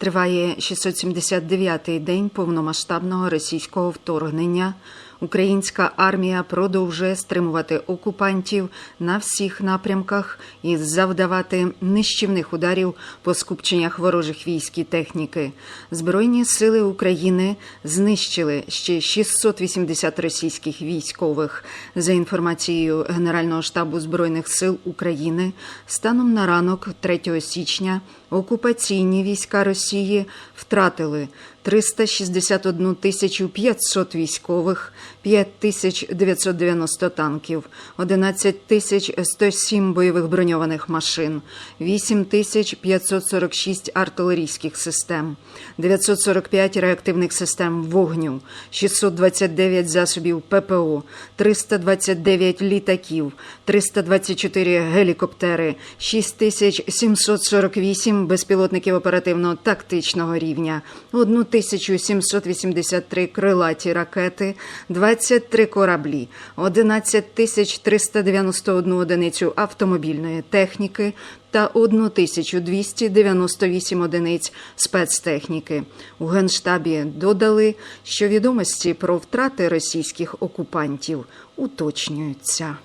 Триває 679-й день повномасштабного російського вторгнення. Українська армія продовжує стримувати окупантів на всіх напрямках і завдавати нищівних ударів по скупченнях ворожих військ і техніки. Збройні сили України знищили ще 680 російських військових. За інформацією Генерального штабу збройних сил України, станом на ранок 3 січня окупаційні війська Росії втратили 361 тисячу 500 військових, 5 тисяч 990 танків, 11 тисяч 107 бойових броньованих машин, 8 тисяч 546 артилерійських систем, 945 реактивних систем вогню, 629 засобів ППО, 329 літаків, 324 гелікоптери, 6748 безпілотників оперативно-тактичного рівня, 1783 крилаті ракети, 23 кораблі, 11391 одиницю автомобільної техніки та 1298 одиниць спецтехніки. У Генштабі додали, що відомості про втрати російських окупантів уточнюються.